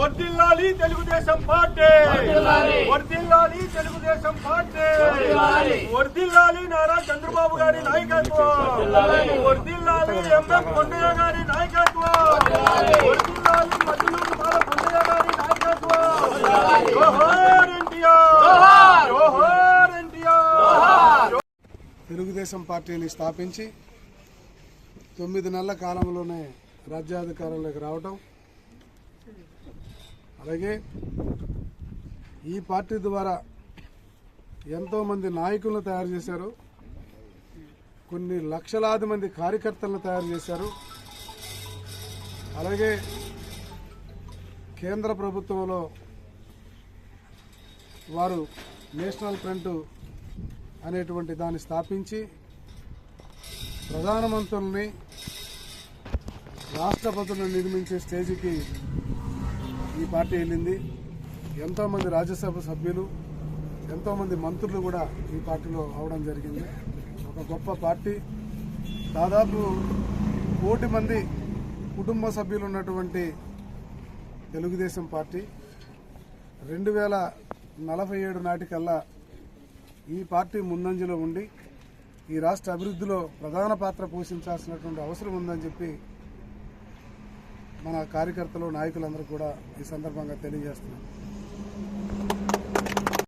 వర్దిల్లాలి తెలుగుదేశం పార్టీ. వర్దిల్లాలి. తెలుగుదేశం పార్టీ. వర్దిల్లాలి. నారా చంద్రబాబు గారి నాయకత్వం. వర్దిల్లాలి. ఎంఎం కొండయ్య గారి నాయకత్వం. వర్దిల్లాలి. మధ్యలోని బాల కొండయ్య గారి నాయకత్వం. జోహార్ ఎన్టీఆర్. జోహార్. ఎన్టీఆర్. తెలుగుదేశం పార్టీని స్థాపించి తొమ్మిది నెలల కాలంలోనే రాజ్యాధికారంలోకి రావటం అలాగే ఈ పార్టీ ద్వారా ఎంతోమంది నాయకులను తయారు చేశారు. కొన్ని లక్షలాది మంది కార్యకర్తలను తయారు చేశారు. అలాగే కేంద్ర ప్రభుత్వంలో వారు నేషనల్ ఫ్రంట్ అనేటువంటి దాన్ని స్థాపించి ప్రధానమంత్రుల్ని రాష్ట్రపతులను నిర్మించే స్టేజికి ఈ పార్టీ వెళ్ళింది. ఎంతోమంది రాజ్యసభ సభ్యులు ఎంతోమంది మంత్రులు కూడా ఈ పార్టీలో అవడం జరిగింది. ఒక గొప్ప పార్టీ. దాదాపు కోటి మంది కుటుంబ సభ్యులు ఉన్నటువంటి తెలుగుదేశం పార్టీ. రెండు వేల నలభై ఏడు నాటికల్లా ఈ పార్టీ ముందంజలో ఉండి ఈ రాష్ట్ర అభివృద్ధిలో ప్రధాన పాత్ర పోషించాల్సినటువంటి అవసరం ఉందని చెప్పి మన కార్యకర్తలు నాయకులందరూ కూడా ఈ సందర్భంగా తెలియజేస్తున్నారు